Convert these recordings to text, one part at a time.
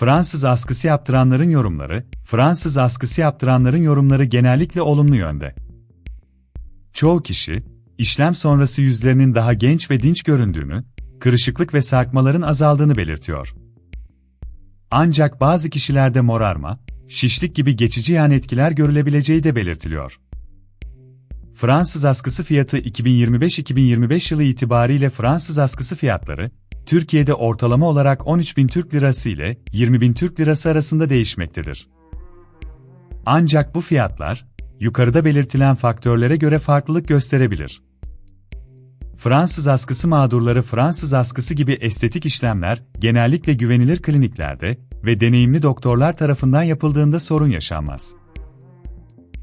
Fransız askısı yaptıranların yorumları, Fransız askısı yaptıranların yorumları genellikle olumlu yönde. Çoğu kişi, işlem sonrası yüzlerinin daha genç ve dinç göründüğünü, kırışıklık ve sarkmaların azaldığını belirtiyor. Ancak bazı kişilerde morarma, şişlik gibi geçici yan etkiler görülebileceği de belirtiliyor. Fransız askısı fiyatı 2025-2025 yılı itibariyle Fransız askısı fiyatları, Türkiye'de ortalama olarak 13.000 Türk Lirası ile 20.000 Türk Lirası arasında değişmektedir. Ancak bu fiyatlar, yukarıda belirtilen faktörlere göre farklılık gösterebilir. Fransız askısı mağdurları Fransız askısı gibi estetik işlemler genellikle güvenilir kliniklerde ve deneyimli doktorlar tarafından yapıldığında sorun yaşanmaz.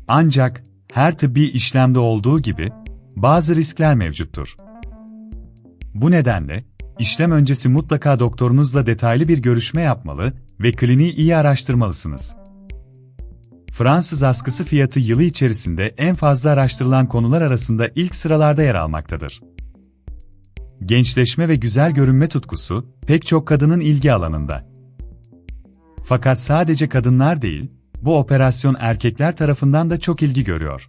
Ancak her tıbbi işlemde olduğu gibi bazı riskler mevcuttur. Bu nedenle işlem öncesi mutlaka doktorunuzla detaylı bir görüşme yapmalı ve kliniği iyi araştırmalısınız. Fransız askısı fiyatı yılı içerisinde en fazla araştırılan konular arasında ilk sıralarda yer almaktadır. Gençleşme ve güzel görünme tutkusu pek çok kadının ilgi alanında. Fakat sadece kadınlar değil, bu operasyon erkekler tarafından da çok ilgi görüyor.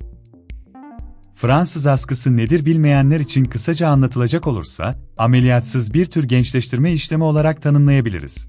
Fransız askısı nedir bilmeyenler için kısaca anlatılacak olursa, ameliyatsız bir tür gençleştirme işlemi olarak tanımlayabiliriz.